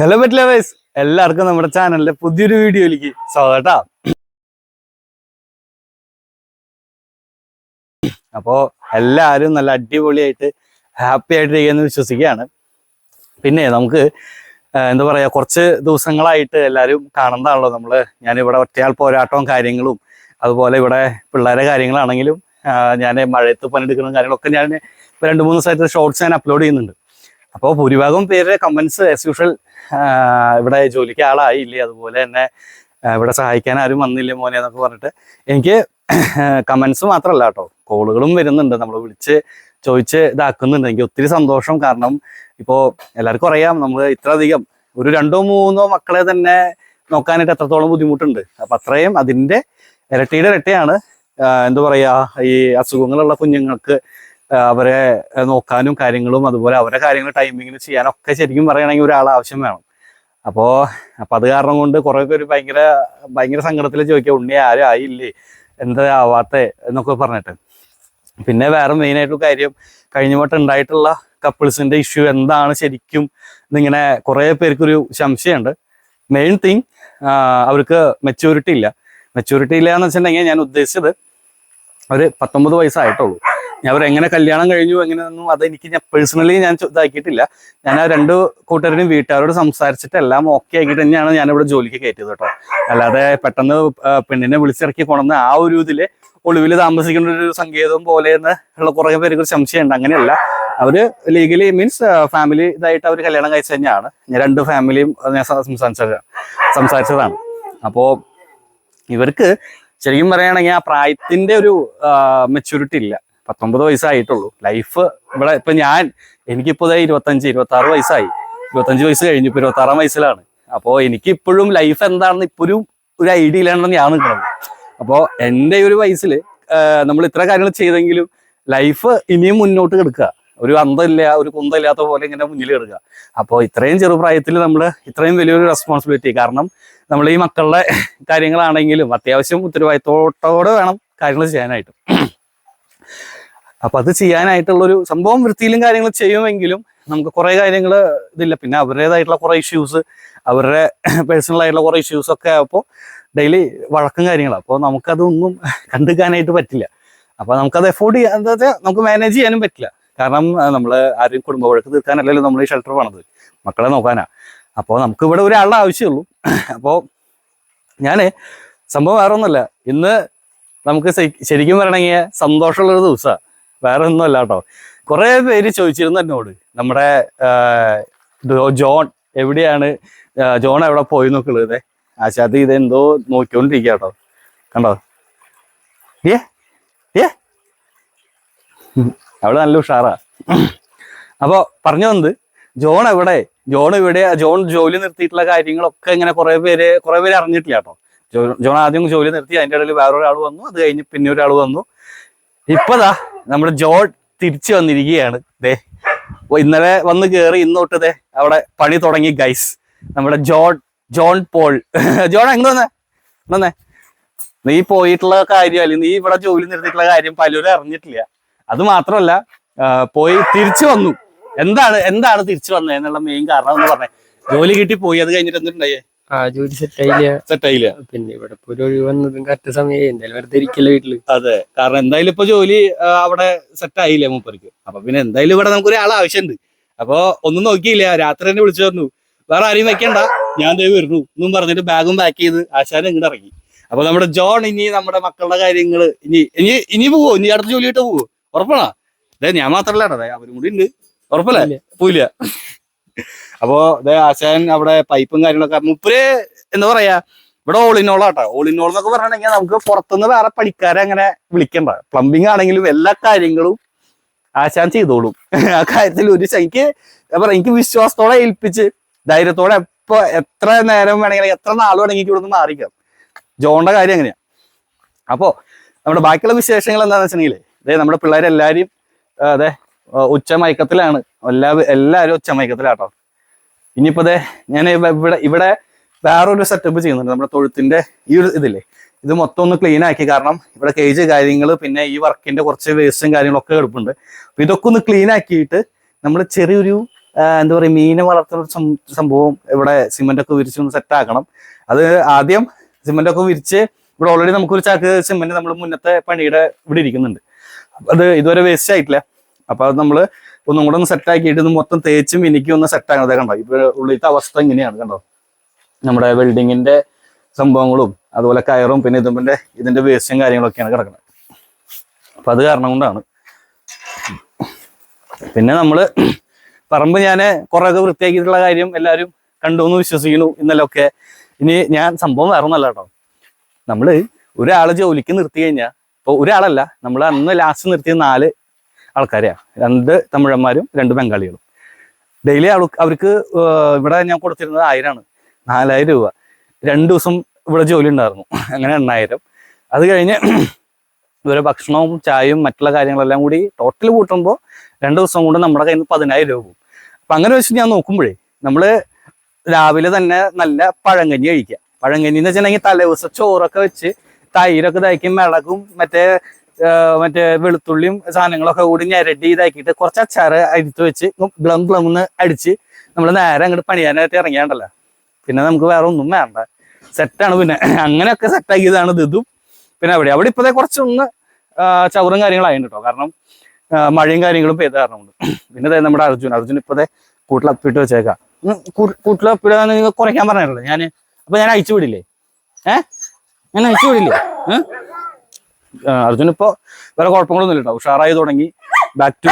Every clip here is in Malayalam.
ഹലോ പറ്റില്ല വൈസ് എല്ലാവർക്കും നമ്മുടെ ചാനലിലെ പുതിയൊരു വീഡിയോയിലേക്ക് സ്വാഗതം അപ്പോ എല്ലാവരും നല്ല അടിപൊളിയായിട്ട് ഹാപ്പി ആയിട്ടിരിക്കുന്നു വിശ്വസിക്കുകയാണ്. പിന്നെ നമുക്ക് എന്താ പറയാ കുറച്ച് ദിവസങ്ങളായിട്ട് എല്ലാവരും കാണുന്നതാണല്ലോ നമ്മൾ. ഞാനിവിടെ ഒറ്റയാൾ പോരാട്ടവും കാര്യങ്ങളും അതുപോലെ ഇവിടെ പിള്ളേരെ കാര്യങ്ങളാണെങ്കിലും ഞാൻ മഴയത്ത് പണിയെടുക്കുന്ന കാര്യങ്ങളൊക്കെ ഞാൻ രണ്ട് മൂന്ന് ദിവസമായിട്ട് ഷോർട്സ് ഞാൻ അപ്ലോഡ് ചെയ്യുന്നുണ്ട്. അപ്പോൾ ഭൂരിഭാഗം പേര് കമൻസ് ആസ് യൂഷ്വൽ ഇവിടെ ജോലിക്ക് ആളായില്ലേ? അതുപോലെ തന്നെ ഇവിടെ സഹായിക്കാൻ ആരും വന്നില്ലേ മോനെ എന്നൊക്കെ പറഞ്ഞിട്ട് എനിക്ക് കമൻസ് മാത്രമല്ല കേട്ടോ. കോളുകളും വരുന്നുണ്ട്. നമ്മൾ വിളിച്ച് ചോദിച്ച് ഇതാക്കുന്നുണ്ട്. എനിക്ക് ഒത്തിരി സന്തോഷം. കാരണം ഇപ്പോൾ എല്ലാവർക്കും അറിയാം നമ്മൾ ഇത്ര അധികം ഒരു രണ്ടോ മൂന്നോ മക്കളെ തന്നെ നോക്കാനായിട്ട് എത്രത്തോളം ബുദ്ധിമുട്ടുണ്ട്. അപ്പം അത്രയും അതിന്റെ ഇരട്ടിയുടെ ഇരട്ടിയാണ് എന്താ പറയുക ഈ അസുഖങ്ങളുള്ള കുഞ്ഞുങ്ങൾക്ക് അവരെ നോക്കാനും കാര്യങ്ങളും അതുപോലെ അവരെ കാര്യങ്ങൾ ടൈമിങ്ങിന് ചെയ്യാനൊക്കെ ശരിക്കും പറയുകയാണെങ്കിൽ ഒരാൾ ആവശ്യം വേണം. അപ്പോൾ അപ്പം അത് കാരണം കൊണ്ട് കുറേ ഒരു ഭയങ്കര ഭയങ്കര സങ്കടത്തിൽ ചോദിക്കുക ഉണ്ണി ആരും ആയില്ലേ? എന്താ ആവാത്തെ? എന്നൊക്കെ പറഞ്ഞിട്ട്. പിന്നെ വേറെ മെയിൻ ആയിട്ടുള്ള കാര്യം കഴിഞ്ഞ വട്ടം ഉണ്ടായിട്ടുള്ള കപ്പിൾസിന്റെ ഇഷ്യൂ എന്താണ് ശരിക്കും എന്നിങ്ങനെ കുറേ പേർക്കൊരു സംശയമുണ്ട്. മെയിൻ തിങ് അവർക്ക് മെച്യൂരിറ്റി ഇല്ല. മെച്യൂരിറ്റി ഇല്ല എന്ന് വെച്ചിട്ടുണ്ടെങ്കിൽ ഞാൻ ഉദ്ദേശിച്ചത് ഒരു പത്തൊമ്പത് വയസ്സായിട്ടുള്ളൂ. ഞാൻ എങ്ങനെ കല്യാണം കഴിഞ്ഞു എങ്ങനെയൊന്നും അത് എനിക്ക് ഞാൻ പേഴ്സണലി ഞാൻ ഇതാക്കിയിട്ടില്ല. ഞാൻ ആ രണ്ട് കൂട്ടുകാരുടെയും വീട്ടുകാരോട് സംസാരിച്ചിട്ട് എല്ലാം ഓക്കെ ആക്കിയിട്ട് തന്നെയാണ് ഞാൻ ഇവിടെ ജോലിക്ക് കയറ്റിയത് കേട്ടോ. അല്ലാതെ പെട്ടെന്ന് പെണ്ണിനെ വിളിച്ചിറക്കി കൊണ്ടുവന്ന ആ ഒരു ഇതിൽ ഒളിവിൽ താമസിക്കുന്ന ഒരു സങ്കേതം പോലെ ഉള്ള കുറെ പേർക്ക് ഒരു സംശയമുണ്ട്. അങ്ങനെയല്ല. അവർ ലീഗലി മീൻസ് ഫാമിലി ഇതായിട്ട് അവർ കല്യാണം കഴിച്ചു തന്നെയാണ്. ഞാൻ രണ്ട് ഫാമിലിയും ഞാൻ സംസാരിച്ചതാണ് സംസാരിച്ചതാണ്. അപ്പോ ഇവർക്ക് ശരിക്കും പറയുകയാണെങ്കിൽ ആ പ്രായത്തിന്റെ ഒരു മെച്യൂരിറ്റി ഇല്ല. പത്തൊമ്പത് വയസ്സായിട്ടുള്ളൂ. ലൈഫ് ഇവിടെ ഇപ്പൊ ഞാൻ എനിക്കിപ്പോ ഇരുപത്തഞ്ച് ഇരുപത്തി ആറ് വയസ്സായി. ഇരുപത്തഞ്ച് വയസ്സ് കഴിഞ്ഞു ഇപ്പൊ ഇരുപത്തി ആറാം വയസ്സിലാണ്. അപ്പോ എനിക്ക് ഇപ്പോഴും ലൈഫ് എന്താണെന്ന് ഇപ്പോഴും ഒരു ഐഡിയ ഇല്ലാണ്ടെന്ന് ഞാൻ നിൽക്കുന്നത് അപ്പോ എന്റെ ഒരു വയസ്സിൽ നമ്മൾ ഇത്ര കാര്യങ്ങൾ ചെയ്തെങ്കിലും ലൈഫ് ഇനിയും മുന്നോട്ട് കിടക്കുക. ഒരു അന്തമില്ല ഒരു കുന്തമില്ലാത്ത പോലെ ഇങ്ങനെ മുന്നിൽ കിടക്കുക. അപ്പോൾ ഇത്രയും ചെറുപ്രായത്തിൽ നമ്മൾ ഇത്രയും വലിയൊരു റെസ്പോൺസിബിലിറ്റി കാരണം നമ്മൾ ഈ മക്കളുടെ കാര്യങ്ങളാണെങ്കിലും അത്യാവശ്യം ഉത്തരവാദിത്തോടെ വേണം കാര്യങ്ങൾ ചെയ്യാനായിട്ട്. അപ്പൊ അത് ചെയ്യാനായിട്ടുള്ളൊരു സംഭവം വൃത്തിയിലും കാര്യങ്ങൾ ചെയ്യുമെങ്കിലും നമുക്ക് കുറെ കാര്യങ്ങൾ ഇതില്ല. പിന്നെ അവരുടേതായിട്ടുള്ള കുറെ ഇഷ്യൂസ് അവരുടെ പേഴ്സണൽ ആയിട്ടുള്ള കുറെ ഇഷ്യൂസ് ഒക്കെ അപ്പോൾ ഡെയിലി വഴക്കും കാര്യങ്ങളും. അപ്പോൾ നമുക്കതൊന്നും കണ്ടുക്കാനായിട്ട് പറ്റില്ല. അപ്പൊ നമുക്കത് എഫോർഡ് ചെയ്യാൻ എന്താ വെച്ചാൽ നമുക്ക് മാനേജ് ചെയ്യാനും പറ്റില്ല. കാരണം നമ്മൾ ആരും കുടുംബ വഴക്ക് തീർക്കാനല്ലല്ലോ നമ്മൾ ഈ ഷെൽട്ടർ പണത്. മക്കളെ നോക്കാനാ. അപ്പോൾ നമുക്ക് ഇവിടെ ഒരാളുടെ ആവശ്യമുള്ളൂ. അപ്പോൾ ഞാൻ സംഭവം വേറെ ഒന്നുമല്ല ഇന്ന് നമുക്ക് ശരി- ശരിക്കും പറയണമെങ്കിൽ സന്തോഷമുള്ളൊരു ദിവസമാണ് വേറെ ഒന്നും അല്ല കേട്ടോ കുറേ പേര് ചോദിച്ചിരുന്നു എന്നോട്. നമ്മുടെ ജോൺ എവിടെയാണ് ജോൺ എവിടെ പോയി നോക്കുള്ളത് ആശാദ് ഇതെന്തോ നോക്കിക്കൊണ്ടിരിക്കുക കേട്ടോ കണ്ടോ? ഏ? ഏ. അവിടെ നല്ല ഉഷാറാ. അപ്പൊ പറഞ്ഞു വന്നത് ജോൺ എവിടെ? ജോൺ ഇവിടെ ജോൺ ജോലി നിർത്തിയിട്ടുള്ള കാര്യങ്ങളൊക്കെ ഇങ്ങനെ കുറെ പേര് കുറെ പേര് അറിഞ്ഞിട്ടില്ല കേട്ടോ. ജോൺ ആദ്യം ജോലി നിർത്തി അതിന്റെ ഇടയിൽ വേറൊരാൾ വന്നു അത് കഴിഞ്ഞ് പിന്നെ ഒരാൾ വന്നു. ഇപ്പതാ നമ്മുടെ ജോൺ തിരിച്ചു വന്നിരിക്കുകയാണ്. ദേ ഇന്നലെ വന്ന് കേറി ഇന്നോട്ട് ദേ അവിടെ പണി തുടങ്ങി ഗൈസ് നമ്മുടെ ജോൺ ജോൺ പോൾ. ജോൺ എങ്ങനെ വന്നേ? വന്നേ? നീ പോയിട്ടുള്ള കാര്യം അല്ലെങ്കിൽ നീ ഇവിടെ ജോലി നിർത്തിയിട്ടുള്ള കാര്യം പലരും അറിഞ്ഞിട്ടില്ല. അത് മാത്രമല്ല പോയി തിരിച്ചു വന്നു. എന്താണ് എന്താണ് തിരിച്ചു വന്നത് എന്നുള്ള മെയിൻ കാരണം എന്ന് പറഞ്ഞേ. ജോലി കിട്ടി പോയി അത് കഴിഞ്ഞിട്ട് എന്തുണ്ടായേ? ആ ജോലി സെറ്റ് ആയില്ല. സെറ്റ് ആയില്ല. പിന്നെ ഇവിടെ ഇപ്പൊ ഒരു ഒഴിവ് വന്നതും കറക്റ്റ് സമയം എന്തായാലും വെറുതെ ഇരിക്കില്ല വീട്ടിൽ. അതെ. കാരണം എന്തായാലും ഇപ്പൊ ജോലി അവിടെ സെറ്റ് ആയില്ലേ മൂപ്പർക്ക്. അപ്പൊ പിന്നെ എന്തായാലും ഇവിടെ നമുക്ക് ഒരാൾ ആവശ്യമുണ്ട്. അപ്പൊ ഒന്നും നോക്കിയില്ല. രാത്രി തന്നെ വിളിച്ചു പറഞ്ഞു. വേറെ ആരെയും വെക്കണ്ട. ഞാൻ ദൈവം വരുന്നു. എന്നും പറഞ്ഞിട്ട് ബാഗും പാക്ക് ചെയ്ത് ആശാൻ ഇങ്ങോട്ട് ഇറങ്ങി. അപ്പൊ നമ്മുടെ ജോൺ ഇനി നമ്മുടെ മക്കളുടെ കാര്യങ്ങൾ ഇനി ഇനി ഇനി പോവോ? ഇനി അടുത്ത ജോലി ഇട്ട് പോവോ? ഉറപ്പാണോ? അതെ ഞാൻ മാത്രല്ല അവരും കൂടി ഉണ്ട്. ഉറപ്പല്ലേ? പോയില്ല അപ്പോ ദേ ആശാൻ അവിടെ പൈപ്പും കാര്യങ്ങളൊക്കെ മുപ്പര് എന്താ പറയാ ഇവിടെ ഓളിനോളാട്ടോ ഓളിനോൾ എന്നൊക്കെ പറഞ്ഞിട്ടുണ്ടെങ്കിൽ നമുക്ക് പുറത്തുനിന്ന് വേറെ പണിക്കാരെ അങ്ങനെ വിളിക്കണ്ട. പ്ലംബിംഗ് ആണെങ്കിലും എല്ലാ കാര്യങ്ങളും ആശാൻ ചെയ്തോളും. ആ കാര്യത്തിൽ ഒരു എനിക്ക് എനിക്ക് വിശ്വാസത്തോടെ ഏൽപ്പിച്ച് ധൈര്യത്തോടെ എപ്പോ എത്ര നേരം വേണമെങ്കിൽ എത്ര നാൾ വേണമെങ്കിൽ ഇവിടെ നിന്ന് മാറിക്കാം ജോണിന്റെ കാര്യം അങ്ങനെയാ. അപ്പോ നമ്മുടെ ബാക്കിയുള്ള വിശേഷങ്ങൾ എന്താണെന്ന് വെച്ചിട്ടുണ്ടെങ്കിൽ അതെ നമ്മുടെ പിള്ളേരെല്ലാരും അതെ ഉച്ച മയക്കത്തിലാണ് എല്ലാ എല്ലാവരും ഉച്ച മയക്കത്തിലാട്ടോ ഇനിയിപ്പോ അതെ ഞാൻ ഇവിടെ ഇവിടെ വേറൊരു സെറ്റപ്പ് ചെയ്യുന്നുണ്ട് നമ്മുടെ തൊഴുത്തിന്റെ ഈ ഒരു ഇതില്ലേ? ഇത് മൊത്തം ഒന്ന് ക്ലീൻ ആക്കി കാരണം ഇവിടെ കേജ് കാര്യങ്ങൾ പിന്നെ ഈ വർക്കിന്റെ കുറച്ച് വേസ്റ്റും കാര്യങ്ങളൊക്കെ കിടപ്പുണ്ട് അപ്പൊ ഇതൊക്കെ ഒന്ന് ക്ലീൻ ആക്കിയിട്ട് നമ്മൾ ചെറിയൊരു എന്താ പറയുക മീനെ വളർത്തുന്ന സംഭവം ഇവിടെ സിമെന്റ് ഒക്കെ വിരിച്ച് ഒന്ന് സെറ്റ് ആക്കണം. അത് ആദ്യം സിമെന്റ് ഒക്കെ വിരിച്ച് ഇവിടെ ഓൾറെഡി നമുക്കൊരു ചാക്ക് സിമെന്റ് നമ്മൾ മുന്നത്തെ പണിയുടെ ഇവിടെ ഇരിക്കുന്നുണ്ട്. അത് ഇതുവരെ വേസ്റ്റ് ആയിട്ടില്ല. അപ്പൊ അത് നമ്മൾ ഒന്നും കൂടെ ഒന്ന് സെറ്റ് ആക്കിയിട്ട് ഇത് മൊത്തം തേച്ചും എനിക്ക് ഒന്ന് സെറ്റ് ആകുന്നത് കണ്ടോ? ഇപ്പൊ ഉള്ളിലത്തെ അവസ്ഥ ഇങ്ങനെയാണ് കണ്ടോ? നമ്മുടെ വെൽഡിങ്ങിന്റെ സംഭവങ്ങളും അതുപോലെ കയറും പിന്നെ ഇതുമ്പിന്റെ ഇതിന്റെ വേസ്റ്റും കാര്യങ്ങളൊക്കെയാണ് കിടക്കുന്നത്. അപ്പൊ അത് കാരണം കൊണ്ടാണ്. പിന്നെ നമ്മൾ പറമ്പ് ഞാൻ കുറെ ഒക്കെ വൃത്തിയാക്കിയിട്ടുള്ള കാര്യം എല്ലാവരും കണ്ടു എന്ന് വിശ്വസിക്കുന്നു ഇന്നലൊക്കെ. ഇനി ഞാൻ സംഭവം വേറെ ഒന്നല്ല കേട്ടോ. നമ്മൾ ഒരാൾ ജോലിക്ക് നിർത്തി കഴിഞ്ഞാൽ ഇപ്പൊ ഒരാളല്ല നമ്മൾ അന്ന് ലാസ്റ്റ് നിർത്തിയ നാല് ആൾക്കാരെയാ. രണ്ട് തമിഴന്മാരും രണ്ട് ബംഗാളികളും. ഡെയിലി അവർക്ക് ഏർ ഇവിടെ ഞാൻ കൊടുത്തിരുന്നത് ആയിരമാണ് നാലായിരം രൂപ. രണ്ട് ദിവസം ഇവിടെ ജോലി ഉണ്ടായിരുന്നു. അങ്ങനെ എണ്ണായിരം. അത് കഴിഞ്ഞ് ഇവരെ ഭക്ഷണവും ചായയും മറ്റുള്ള കാര്യങ്ങളെല്ലാം കൂടി ടോട്ടൽ കൂട്ടുമ്പോൾ രണ്ട് ദിവസം കൊണ്ട് നമ്മുടെ കയ്യിൽ നിന്ന് പതിനായിരം രൂപ പോകും. അപ്പം അങ്ങനെ വെച്ച് ഞാൻ നോക്കുമ്പോഴേ നമ്മൾ രാവിലെ തന്നെ നല്ല പഴങ്കഞ്ഞി കഴിക്കുക. പഴങ്കഞ്ഞി എന്ന് വെച്ചിട്ടുണ്ടെങ്കിൽ തലേദിവസം ചോറൊക്കെ വെച്ച് തൈരൊക്കെ തയ്ക്കും മിളകും മറ്റേ മറ്റേ വെളുത്തുള്ളിയും സാധനങ്ങളൊക്കെ കൂടി ഞരട്ടി ഇതാക്കിയിട്ട് കുറച്ച് അച്ചാറ് അരിത്ത് വെച്ച് ഗ്ലം ഗ്ലം എന്ന് അടിച്ച് നമ്മൾ നേരെ അങ്ങോട്ട് പണിയാനായിട്ട് ഇറങ്ങിയാണ്ടല്ലോ. പിന്നെ നമുക്ക് വേറെ ഒന്നും വേണ്ട. സെറ്റാണ് പിന്നെ. അങ്ങനെയൊക്കെ സെറ്റാക്കിയതാണ് ഇത് പിന്നെ അവിടെ അവിടെ ഇപ്പോഴത്തെ കുറച്ചൊന്ന് ചവറും കാര്യങ്ങളായിട്ട് കേട്ടോ കാരണം മഴയും കാര്യങ്ങളും പെയ്ത കാരണമുണ്ട്. പിന്നെ നമ്മുടെ അർജുൻ അർജുൻ ഇപ്പോഴത്തെ കൂട്ടിലപ്പിട്ട് വെച്ചേക്കാം. കൂട്ടിലപ്പിടാന്ന് നിങ്ങൾ കുറയ്ക്കാൻ പറഞ്ഞിട്ടുള്ളത് ഞാൻ അപ്പൊ ഞാൻ അയച്ചു വിടില്ലേ? ഏഹ്? ഞാൻ അയച്ചു വിടില്ലേ? ഏ? അർജുൻ ഇപ്പോ വേറെ കുഴപ്പങ്ങളൊന്നും ഇല്ല ഉഷാറായി തുടങ്ങി. Back to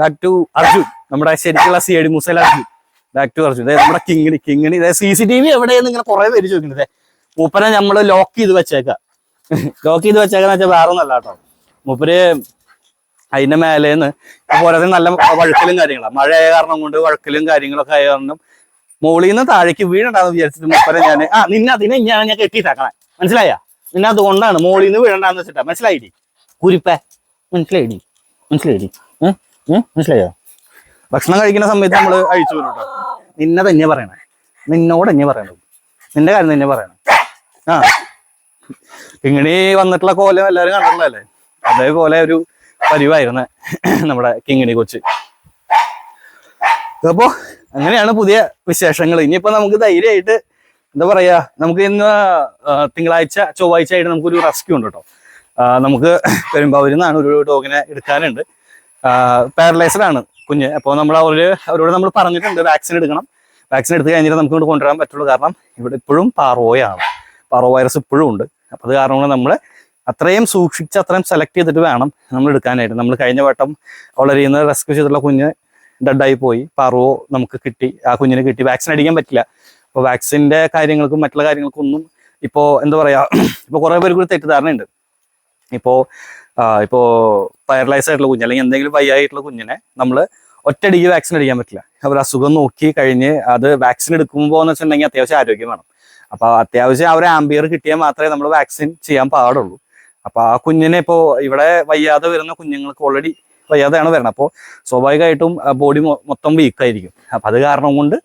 back to Arjun. നമ്മുടെ ശരിക്കുള്ള സി ഐ മുസൈൽ അർജുൻ. Back to Arjun. നമ്മുടെ കിങ്ങിണി കിങ്ങിണി. സി സി ടി വി എവിടെയെന്ന് ഇങ്ങനെ കുറെ പേര് ചോദിക്കുന്നത് മൂപ്പനെ നമ്മൾ ലോക്ക് ചെയ്ത് വെച്ചേക്കാം. ലോക്ക് ചെയ്ത് വെച്ചേക്കാന്ന് വെച്ചാൽ വേറെ ഒന്നല്ല കേട്ടോ മൂപ്പര് അതിന്റെ മേലേന്ന് പോരാതെ നല്ല വഴുക്കലും കാര്യങ്ങളാണ് മഴയായ കാരണം കൊണ്ട് വഴുക്കലും കാര്യങ്ങളൊക്കെ ആയ കാരണം മുകളിൽ നിന്ന് താഴേക്ക് വീഴണ്ടാന്ന് വിചാരിച്ചിട്ട് മൂപ്പരെ ഞാൻ ആ നിന്നെ അതിനെ ഞാൻ ഞാൻ കെട്ടിയിട്ടാക്കണേ. മനസ്സിലായ? നിന്നെ അതുകൊണ്ടാണ് മോളിൽ നിന്ന് വീഴണ്ടാന്ന് വെച്ചിട്ടാ. മനസ്സിലായിടി കുരിപ്പേ. മനസ്സിലായിടി മനസ്സിലായിടി മനസ്സിലായോ? ഭക്ഷണം കഴിക്കുന്ന സമയത്ത് നമ്മൾ അഴിച്ചു വരും നിന്നെ തന്നെ പറയണേ. നിന്നോട് തന്നെ പറയണത്. നിന്റെ കാര്യം തന്നെ പറയണേ. ആ. കിങ്ങിണി വന്നിട്ടുള്ള കോലം എല്ലാവരും കണ്ടിട്ടുള്ളതല്ലേ? അതേപോലെ ഒരു പരിവായിരുന്നെ നമ്മുടെ കിങ്ങിണി കൊച്ച്. അപ്പോ അങ്ങനെയാണ് പുതിയ വിശേഷങ്ങൾ. ഇനിയിപ്പോ നമുക്ക് ധൈര്യമായിട്ട് എന്താ പറയാ നമുക്ക് ഇന്ന് തിങ്കളാഴ്ച ചൊവ്വാഴ്ച ആയിട്ട് നമുക്കൊരു റെസ്ക്യൂ ഉണ്ട് കേട്ടോ നമുക്ക് പെരുമ്പാവൂരിൽ നിന്നാണ് ഒരു ഡോഗിനെ എടുക്കാനുണ്ട്. പാരലൈസ്ഡ് ആണ് കുഞ്ഞ്. അപ്പോൾ നമ്മൾ അവർ അവരോട് നമ്മൾ പറഞ്ഞിട്ടുണ്ട് വാക്സിൻ എടുക്കണം. വാക്സിൻ എടുത്ത് കഴിഞ്ഞിട്ട് നമുക്ക് ഇങ്ങോട്ട് കൊണ്ടുവരാൻ പറ്റുള്ളൂ. കാരണം ഇവിടെ ഇപ്പോഴും പാറോയാണ്. പാറോ വൈറസ് ഇപ്പോഴും ഉണ്ട്. അപ്പോൾ അത് കാരണം നമ്മൾ അത്രയും സൂക്ഷിച്ച് അത്രയും സെലക്ട് ചെയ്തിട്ട് വേണം നമ്മൾ എടുക്കാനായിട്ട്. നമ്മൾ കഴിഞ്ഞ വട്ടം വളരെ റെസ്ക്യൂ ചെയ്തിട്ടുള്ള കുഞ്ഞ് ഡെഡായി പോയി. പാറോ നമുക്ക് കിട്ടി. ആ കുഞ്ഞിന് കിട്ടി. വാക്സിൻ അടിക്കാൻ പറ്റില്ല. അപ്പോൾ വാക്സിന്റെ കാര്യങ്ങൾക്കും മറ്റുള്ള കാര്യങ്ങൾക്കും ഒന്നും ഇപ്പോൾ എന്താ പറയാ ഇപ്പോൾ കുറേ പേർക്ക് ഒരു തെറ്റിദ്ധാരണയുണ്ട്. ഇപ്പോൾ ഇപ്പോൾ പാരലൈസ് ആയിട്ടുള്ള കുഞ്ഞ് അല്ലെങ്കിൽ എന്തെങ്കിലും വയ്യായിട്ടുള്ള കുഞ്ഞിനെ നമ്മൾ ഒറ്റയടിക്ക് വാക്സിൻ അടിക്കാൻ പറ്റില്ല. അവർ അസുഖം നോക്കി കഴിഞ്ഞ് അത് വാക്സിൻ എടുക്കുമ്പോൾ എന്ന് വെച്ചിട്ടുണ്ടെങ്കിൽ അത്യാവശ്യം ആരോഗ്യം വേണം. അപ്പോൾ അത്യാവശ്യം ഒരു ആംബിയർ കിട്ടിയാൽ മാത്രമേ നമ്മൾ വാക്സിൻ ചെയ്യാൻ പാടുള്ളൂ. അപ്പോൾ ആ കുഞ്ഞിനെ ഇപ്പോൾ ഇവിടെ വയ്യാതെ വരുന്ന കുഞ്ഞുങ്ങൾക്ക് ഓൾറെഡി വയ്യാതെയാണ് വരുന്നത് അപ്പോൾ സ്വാഭാവികമായിട്ടും ബോഡി മൊത്തം വീക്കായിരിക്കും അപ്പം അത് കാരണം കൊണ്ട്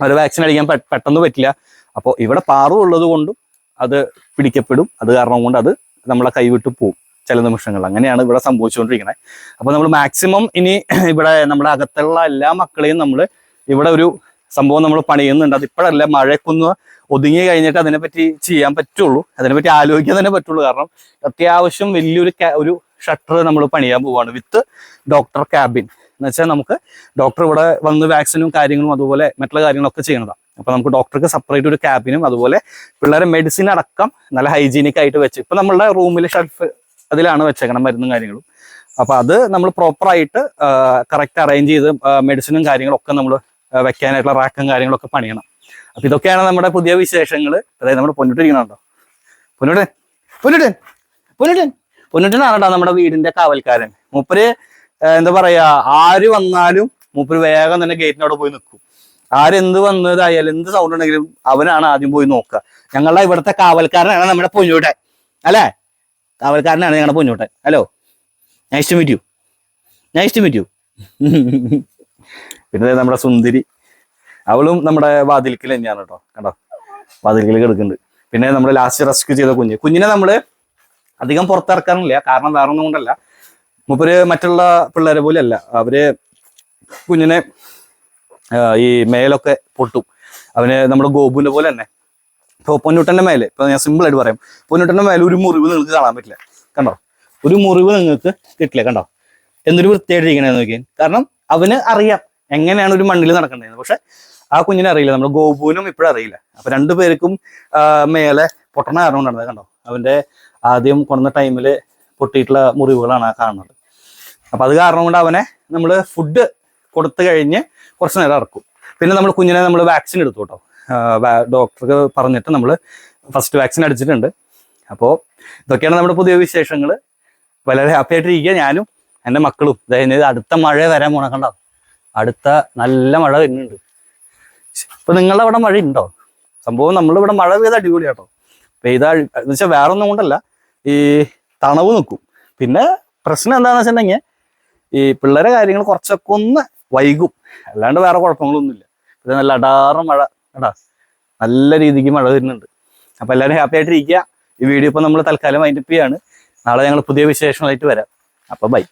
അവർ വാക്സിൻ അടിക്കാൻ പെട്ടെന്ന് പറ്റില്ല. അപ്പോൾ ഇവിടെ പാറു ഉള്ളത് കൊണ്ടും അത് പിടിക്കപ്പെടും. അത് കാരണം കൊണ്ട് അത് നമ്മളെ കൈവിട്ട് പോവും ചില നിമിഷങ്ങൾ അങ്ങനെയാണ് ഇവിടെ സംഭവിച്ചുകൊണ്ടിരിക്കുന്നത് അപ്പോൾ നമ്മൾ മാക്സിമം ഇനി ഇവിടെ നമ്മുടെ അകത്തുള്ള എല്ലാ മക്കളെയും നമ്മൾ ഇവിടെ ഒരു സംഭവം നമ്മൾ പണിയുന്നുണ്ട്. അത് ഇപ്പോഴല്ല മഴയൊക്കൊന്ന് ഒതുങ്ങി കഴിഞ്ഞിട്ട് അതിനെപ്പറ്റി ചെയ്യാൻ പറ്റുള്ളൂ. അതിനെപ്പറ്റി ആലോചിക്കാൻ തന്നെ പറ്റുള്ളൂ. കാരണം അത്യാവശ്യം വലിയൊരു ഒരു ഷട്ടർ നമ്മൾ പണിയാൻ പോവാണ് വിത്ത് ഡോക്ടർ ക്യാബിൻ എന്ന് വെച്ചാൽ നമുക്ക് ഡോക്ടർ ഇവിടെ വന്ന് വാക്സിനും കാര്യങ്ങളും അതുപോലെ മറ്റുള്ള കാര്യങ്ങളൊക്കെ ചെയ്യുന്നതാണ് അപ്പൊ നമുക്ക് ഡോക്ടർക്ക് സെപ്പറേറ്റ് ഒരു ക്യാബിനും അതുപോലെ പിള്ളേരെ മെഡിസിൻ അടക്കം നല്ല ഹൈജീനിക് ആയിട്ട് വെച്ച് ഇപ്പൊ നമ്മളുടെ റൂമിൽ ഷെൽഫ് അതിലാണ് വെച്ചേക്കണം മരുന്നും കാര്യങ്ങളും. അപ്പൊ അത് നമ്മൾ പ്രോപ്പർ ആയിട്ട് കറക്റ്റ് അറേഞ്ച് ചെയ്ത് മെഡിസിനും കാര്യങ്ങളും ഒക്കെ നമ്മൾ വെക്കാനായിട്ടുള്ള റാക്കും കാര്യങ്ങളൊക്കെ പണിയണം. അപ്പൊ ഇതൊക്കെയാണ് നമ്മുടെ പുതിയ വിശേഷങ്ങൾ അതായത് നമ്മുടെ പൊന്നിട്ടിരിക്കണുണ്ടോ പൊന്നിട്ടൻ പൊന്നിട്ടൻ പൊന്നിട്ടൻ പൊന്നിട്ടനാണ് കേട്ടോ നമ്മുടെ വീടിന്റെ കാവൽക്കാരൻ? മൂപ്പര് എന്താ പറയാ ആര് വന്നാലും മൂപ്പര് വേഗം തന്നെ ഗേറ്റിനോട് പോയി നിൽക്കും ആരെന്ത് വന്നതായാലും എന്ത് സൗണ്ട് ഉണ്ടെങ്കിലും അവനാണ് ആദ്യം പോയി നോക്കുക. ഞങ്ങളുടെ ഇവിടുത്തെ കാവൽക്കാരനാണ് നമ്മുടെ പൊന്നൂട്ടൻ അല്ലേ? കാവൽക്കാരനാണ് ഞങ്ങളുടെ Ponnoottan hello nice to meet you nice to meet you പിന്നെ നമ്മുടെ സുന്ദരി. അവളും നമ്മുടെ വാതിൽക്കൽ തന്നെയാണ് കേട്ടോ. കണ്ടോ? വാതിൽക്കൽ കിടക്കുന്നുണ്ട് പിന്നെ നമ്മൾ ലാസ്റ്റ് റെസ്ക്യൂ ചെയ്ത കുഞ്ഞ്. കുഞ്ഞിനെ നമ്മൾ അധികം പുറത്തിറക്കാറില്ല. കാരണം വേറെ ഒന്നും കൊണ്ടല്ല. മൂപ്പര് മറ്റുള്ള പിള്ളേരെ പോലെ അല്ല അവർ കുഞ്ഞിനെ ഈ മേലൊക്കെ പൊട്ടും. അവന് നമ്മുടെ ഗോപുവിന്റെ പോലെ തന്നെ. ഇപ്പോൾ പൊന്നുട്ടന്റെ മേലെ ഇപ്പൊ ഞാൻ സിമ്പിൾ ആയിട്ട് പറയാം. പൊന്നുട്ടന്റെ മേലെ ഒരു മുറിവ് നിങ്ങൾക്ക് കാണാൻ പറ്റില്ല. കണ്ടോ? ഒരു മുറിവ് നിങ്ങൾക്ക് കിട്ടില്ല കണ്ടോ? എന്തൊരു വൃത്തിയായിട്ടിരിക്കണേന്ന് നോക്കിയാൽ കാരണം അവന് അറിയാം എങ്ങനെയാണ് ഒരു മണ്ണിൽ നടക്കേണ്ടത് പക്ഷെ ആ കുഞ്ഞിനെ അറിയില്ല. നമ്മുടെ ഗോപുവിനും ഇപ്പോഴും അറിയില്ല. അപ്പൊ രണ്ടുപേർക്കും പേർക്കും മേലെ പൊട്ടണ കാരണം കൊണ്ടാണ് കണ്ടോ? അവന്റെ ആദ്യം കൊണ്ടുവന്ന ടൈമിൽ പൊട്ടിയിട്ടുള്ള മുറിവുകളാണ് ആ കാണുന്നത്. അപ്പൊ അത് കാരണം കൊണ്ട് അവനെ നമ്മൾ ഫുഡ് കൊടുത്തു കഴിഞ്ഞ് കുറച്ച് നേരം ഇറക്കും. പിന്നെ നമ്മൾ കുഞ്ഞിനെ നമ്മൾ വാക്സിൻ എടുത്തു കേട്ടോ. ഡോക്ടർക്ക് പറഞ്ഞിട്ട് നമ്മൾ ഫസ്റ്റ് വാക്സിൻ അടിച്ചിട്ടുണ്ട്. അപ്പോൾ ഇതൊക്കെയാണ് നമ്മുടെ പുതിയ വിശേഷങ്ങൾ വളരെ ഹാപ്പി ആയിട്ടിരിക്കുക ഞാനും എന്റെ മക്കളും. അതായത് അടുത്ത മഴ വരാൻ പോണക്കണ്ട കണ്ടോ? അടുത്ത നല്ല മഴ വരുന്നുണ്ട്. ഇപ്പൊ നിങ്ങളുടെ അവിടെ മഴ ഉണ്ടോ? സംഭവം നമ്മളിവിടെ മഴ പെയ്ത അടിപൊളിയാട്ടോ പെയ്ത എന്ന് വെച്ചാൽ വേറെ ഒന്നും കൊണ്ടല്ല ഈ തണവ് നിൽക്കും. പിന്നെ പ്രശ്നം എന്താണെന്ന് വെച്ചിട്ടുണ്ടെങ്കിൽ ഈ പിള്ളേരെ കാര്യങ്ങൾ കുറച്ചൊക്കെ ഒന്ന് വൈകും. അല്ലാണ്ട് വേറെ കുഴപ്പങ്ങളൊന്നുമില്ല. ഇത് നല്ല അടാറ മഴ. എടാ നല്ല രീതിക്ക് മഴ വരുന്നുണ്ട്. അപ്പൊ എല്ലാവരും ഹാപ്പി ആയിട്ടിരിക്കുക. ഈ വീഡിയോ ഇപ്പൊ നമ്മൾ തൽക്കാലം വൈൻഡപ്പ് ചെയ്യാണ്. നാളെ ഞങ്ങൾ പുതിയ വിശേഷങ്ങളായിട്ട് വരാം. അപ്പൊ ബൈ